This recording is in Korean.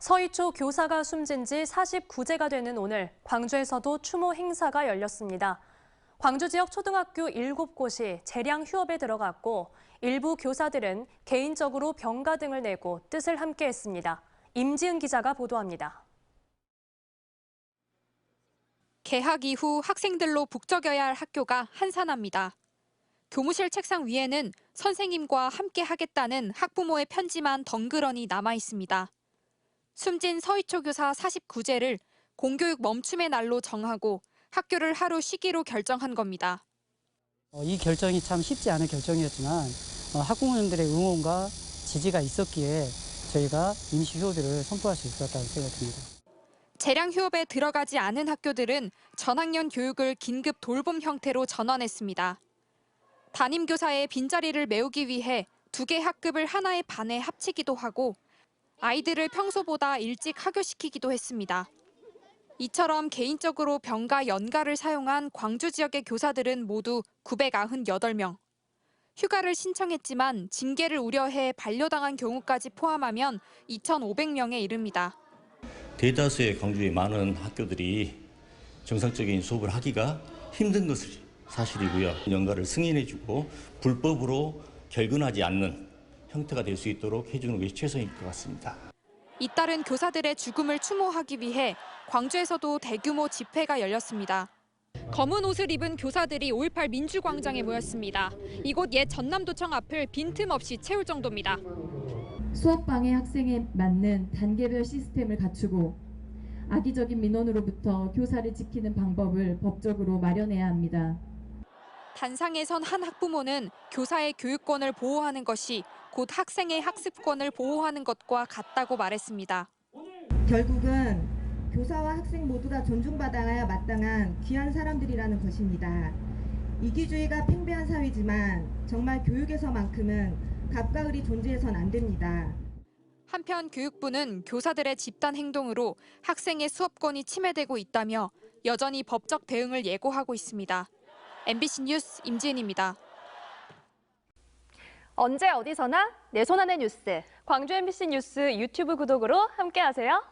서희초 교사가 숨진 지 49제가 되는 오늘 광주에서도 추모 행사가 열렸습니다. 광주 지역 초등학교 7곳이 재량 휴업에 들어갔고 일부 교사들은 개인적으로 병가 등을 내고 뜻을 함께했습니다. 임지은 기자가 보도합니다. 개학 이후 학생들로 북적여야 할 학교가 한산합니다. 교무실 책상 위에는 선생님과 함께 하겠다는 학부모의 편지만 덩그러니 남아 있습니다. 숨진 서희초 교사 49제를 공교육 멈춤의 날로 정하고 학교를 하루 쉬기로 결정한 겁니다. 어, 이 결정이 참 쉽지 않은 결정이었지만 어, 학부모님들의 응원과 지지가 있었기에 저희가 임시 휴업일을 선포할 수 있었다는 생각이 듭니다. 재량 휴업에 들어가지 않은 학교들은 전학년 교육을 긴급 돌봄 형태로 전환했습니다. 담임 교사의 빈자리를 메우기 위해 두 개 학급을 하나의 반에 합치기도 하고 아이들을 평소보다 일찍 하교시키기도 했습니다. 이처럼 개인적으로 병가 연가를 사용한 광주 지역의 교사들은 모두 998명. 휴가를 신청했지만 징계를 우려해 반려당한 경우까지 포함하면 2,500명에 이릅니다. 대다수의 광주의 많은 학교들이 정상적인 수업을 하기가 힘든 것이 사실이고요. 연가를 승인해주고 불법으로 결근하지 않는 형태가 될 수 있도록 해주는 것이 최선일 것 같습니다. 잇따른 교사들의 죽음을 추모하기 위해 광주에서도 대규모 집회가 열렸습니다. 검은 옷을 입은 교사들이 5.18 민주광장에 모였습니다. 이곳 옛 전남도청 앞을 빈틈없이 채울 정도입니다. 수업방해 학생에 맞는 단계별 시스템을 갖추고 악의적인 민원으로부터 교사를 지키는 방법을 법적으로 마련해야 합니다. 단상에 선 한 학부모는 교사의 교육권을 보호하는 것이 곧 학생의 학습권을 보호하는 것과 같다고 말했습니다. 결국은 교사와 학생 모두 가 존중받아야 마땅한 귀한 사람들이라는 것입니다. 이기주의가 팽배한 사회지만 정말 교육에서만큼은 갑과을이 존재해선 안 됩니다. 한편 교육부는 교사들의 집단 행동으로 학생의 수업권이 침해되고 있다며 여전히 법적 대응을 예고하고 있습니다. MBC 뉴스 임지은입니다. 언제 어디서나 내 손 안의 뉴스. 광주 MBC 뉴스 유튜브 구독으로 함께하세요.